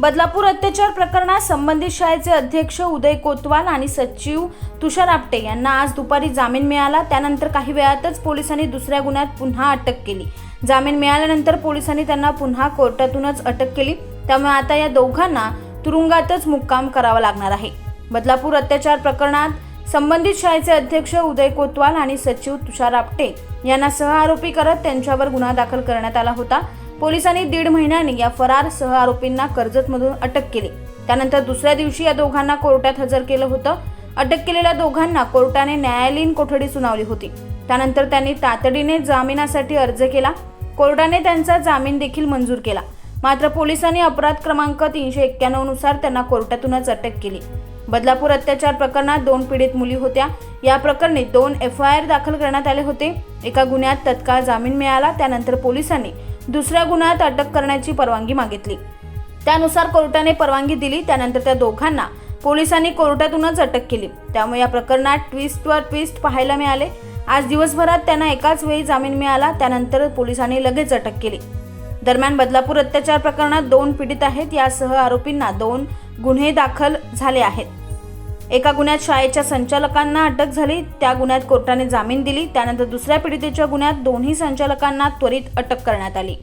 बदलापूर अत्याचार प्रकरणात संबंधित शाळेचे अध्यक्ष उदय कोतवाल आणि सचिव तुषार आपटे यांना आज दुपारी जामीन मिळाला. त्यानंतर काही वेळातच पोलिसांनी दुसऱ्या गुन्ह्यात पुन्हा अटक केली. जामीन मिळाल्यानंतर पोलिसांनी त्यांना पुन्हा कोर्टातूनच अटक केली. त्यामुळे आता या दोघांना तुरुंगातच मुक्काम करावा लागणार आहे. बदलापूर अत्याचार प्रकरणात संबंधित शाळेचे अध्यक्ष उदय कोतवाल आणि सचिव तुषार आपटे यांना सह आरोपी करत त्यांच्यावर गुन्हा दाखल करण्यात आला होता. पोलिसांनी दीड महिन्यांनी या फरार सह आरोपींना कर्जतमधून अटक केली. त्यानंतर दुसऱ्या दिवशी या दोघांना कोर्टात हजर केलं होतं. अटक केलेल्या दोघांना कोर्टाने न्यायालयीन कोठडी सुनावली होती. त्यानंतर त्यांनी तातडीने जामिनासाठी अर्ज केला. कोर्टाने त्यांचा जामीन देखील मंजूर केला. मात्र पोलिसांनी अपराध क्रमांक तीनशे एक्क्याण्णवनुसार त्यांना कोर्टातूनच अटक केली. बदलापूर अत्याचार प्रकरणात दोन पीडित मुली होत्या. या प्रकरणी दोन एफ आय आर दाखल करण्यात आले होते. एका गुन्ह्यात तत्काळ जामीन मिळाला. त्यानंतर पोलिसांनी दुसऱ्या गुन्ह्यात अटक करण्याची परवानगी मागितली. त्यानुसार कोर्टाने परवानगी दिली त्यानंतर त्या दोघांना पोलिसांनी कोर्टातूनच अटक केली. त्यामुळे या प्रकरणात ट्विस्टवर ट्विस्ट पाहायला मिळाले. आज दिवसभरात त्यांना एकाच वेळी जामीन मिळाला त्यानंतर पोलिसांनी लगेच अटक केली. दरम्यान बदलापूर अत्याचार प्रकरणात दोन पीडित आहेत यासह आरोपींना दोन गुन्हे दाखल झाले आहेत. एका गुन्ह्यात शाळेच्या संचालकांना अटक झाली त्या गुन्ह्यात कोर्टाने जामीन दिली त्यानंतर दुसऱ्या पीडितेच्या गुन्ह्यात दोन्ही संचालकांना त्वरित अटक करण्यात आली.